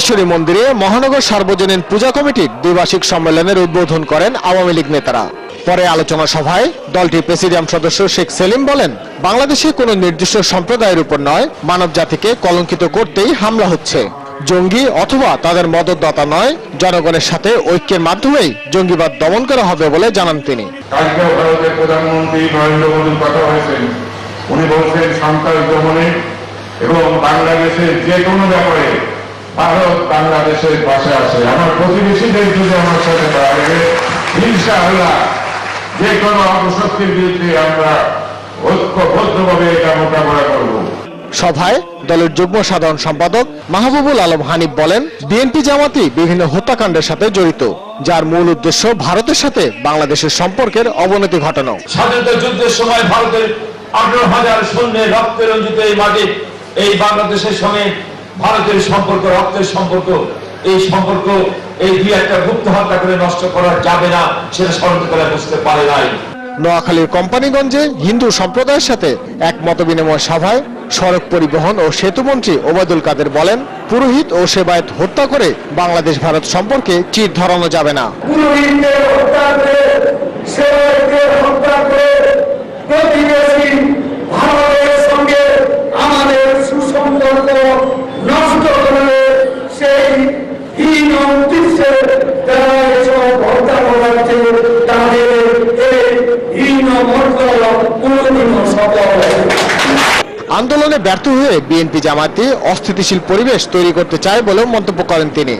চামুণ্ডেশ্বরী মন্দিরে মহানগর সার্বজনীন পূজা কমিটির দ্বিবার্ষিক সম্মেলনের উদ্বোধন করেন আওয়ামী লীগ নেতারা। পরে আলোচনা সভায় দলটির প্রেসিডিয়াম সদস্য শেখ সেলিম বলেন, বাংলাদেশে কোনো নির্দিষ্ট সম্প্রদায়ের উপর নয় মানব জাতিকে কলঙ্কিত করতেই হামলা হচ্ছে। জঙ্গি অথবা তাদের মদতদাতা নয়, জনগণের সাথে ঐক্যের মাধ্যমেই জঙ্গিবাদ দমন করা হবে বলে জানান তিনি। এবং বাংলাদেশের যে কোনো ব্যাপারে ভারত বাংলাদেশের পাশে আছে। আমার প্রতিবেশীদের যদি আমার সাথে দাঁড়াবে ইনশাআল্লাহ যে কোনো অপশক্তির বিরুদ্ধে আমরা ঐক্যবদ্ধভাবে এটা মোকাবেলা করব। সভায় দলের যুগ্ম সাধারণ সম্পাদক মাহবুবুল আলম হানিফ বলেন বিএনপি জামাতি বিভিন্ন হত্যাকাণ্ডের সাথে জড়িত যার মূল উদ্দেশ্য ভারতের সাথে বাংলাদেশের সম্পর্কের অবনতি ঘটানো। স্বাধীনতা যুদ্ধের সময় ভারতের আঠারো হাজার সৈন্যের রক্তে রঞ্জিত এই মাটি এই বাংলাদেশের সঙ্গে ভারতের সম্পর্ক রক্তের সম্পর্ক এই সম্পর্ক এই দুই একটা গুপ্ত হত্যা করে নষ্ট করা যাবে না সেটা স্মরণকালে বুঝতে পারে নাই। নোয়াখালীর কোম্পানিগঞ্জে হিন্দু সম্প্রদায়ের সাথে এক মত বিনিময় সভায় সড়ক পরিবহন ও সেতুমন্ত্রী ওবায়দুল কাদের বলেন পুরোহিত ও সেবায়ত হত্যা করে বাংলাদেশ ভারত সম্পর্কে চির ধরানো যাবে না পুরোহিতদের হত্যা করে সেবকদের হত্যা করে প্রতিবেশী ভারতের সঙ্গে আমাদের সুসম্পর্ক নষ্ট করে সেই হীন উদ্দেশ্যে যারা এসব হত্যা করাচ্ছে তাদের এই হীন মর্তল কোনোদিনও সফল আন্দোলনে ব্যর্থ হয়ে বিএনপি জামাতে অস্থিতিশীল পরিবেশ তৈরি করতে চায় বলেও মন্তব্য করেন তিনি।